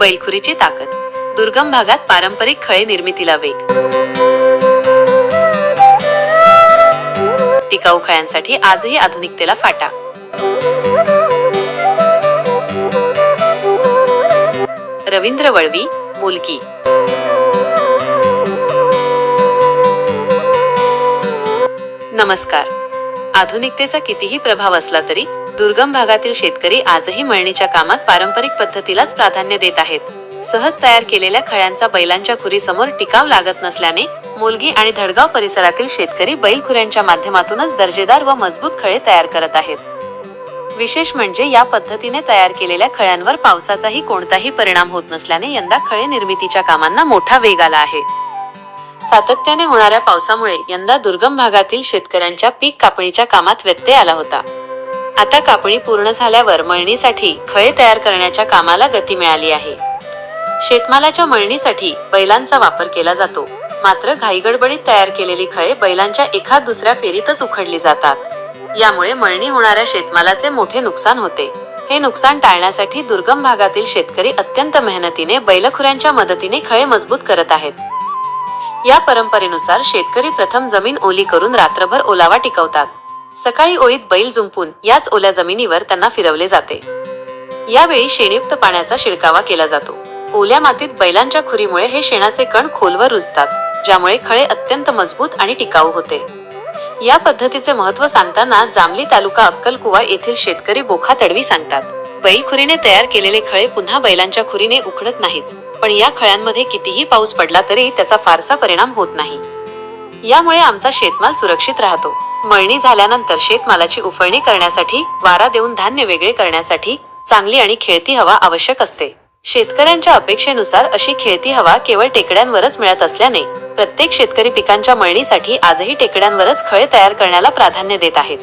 बैलखुरीची ताकद. दुर्गम भागात पारंपरिक खळे निर्मितीला वेग. टिकाऊ खळ्यांसाठी आजही आधुनिकतेला फाटा. रवींद्र वळवी मुलगी. नमस्कार. आधुनिकतेचा कितीही प्रभाव असला तरी दुर्गम भागातील शेतकरी आजही मळणीच्या कामात पारंपरिक पद्धतीलाच प्राधान्य देत आहेत. सहज तयार केलेल्या खळ्यांचा बैलांच्या खुरीसमोर टिकाव लागत नसल्याने मुलगी आणि धडगाव परिसरातील शेतकरी बैलखुऱ्यांच्या माध्यमातूनच दर्जेदार व मजबूत खळे तयार करत आहेत. विशेष म्हणजे या पद्धतीने तयार केलेल्या खळ्यांवर पावसाचाही कोणताही परिणाम होत नसल्याने यंदा खळे निर्मितीच्या कामांना मोठा वेग आला आहे. सातत्याने होणाऱ्या पावसामुळे यंदा दुर्गम भागातील शेतकऱ्यांच्या पीक कापणीच्या कामात व्यत्यय आला होता. आता कापणी पूर्ण झाल्यावर मळणीसाठी खळे तयार करण्याच्या कामाला गती मिळाली आहे. शेतमालाच्या मळणीसाठी बैलांचा वापर केला जातो. मात्र घाईगडबडीत तयार केलेली खळे बैलांच्या एखाद दुसऱ्या फेरीतच उखडली जातात. यामुळे मळणी होणाऱ्या शेतमालाचे मोठे नुकसान होते. हे नुकसान टाळण्यासाठी दुर्गम भागातील शेतकरी अत्यंत मेहनतीने बैलखुऱ्यांच्या मदतीने खळे मजबूत करत आहेत. या परंपरेनुसार शेतकरी प्रथम जमीन ओली करून रात्रभर ओलावा टिकवतात. सकाळी ओळीत बैल जुंपून याच ओल्या जमिनीवर त्यांना फिरवले जाते. यावेळी शेणयुक्त पाण्याचा शिडकावा केला जातो. ओल्या मातीत बैलांच्या खुरीमुळे हे शेणाचे कण खोलवर रुजतात ज्यामुळे खळे अत्यंत मजबूत आणि टिकाऊ होते. या पद्धतीचे महत्त्व सांगताना जामली तालुका अक्कलकुवा येथील शेतकरी बोखा तडवी सांगतात. बैलखुरीने तयार केलेले खळे पुन्हा बैलांच्या खुरीने उखडत नाहीच पण या खळ्यांमध्ये कितीही पाऊस पडला तरी त्याचा फारसा परिणाम होत नाही. यामुळे आमचा शेतमाल सुरक्षित राहतो. मळणी झाल्यानंतर शेतमालाची उफळणी करण्यासाठी वारा देऊन धान्य वेगळे करण्यासाठी चांगली आणि खेळती हवा आवश्यक असते. शेतकऱ्यांच्या अपेक्षेनुसार अशी खेळती हवा केवळ टेकड्यांवरच मिळत असल्याने प्रत्येक शेतकरी पिकांच्या मळणीसाठी आजही टेकड्यांवरच खळे तयार करण्याला प्राधान्य देत आहेत.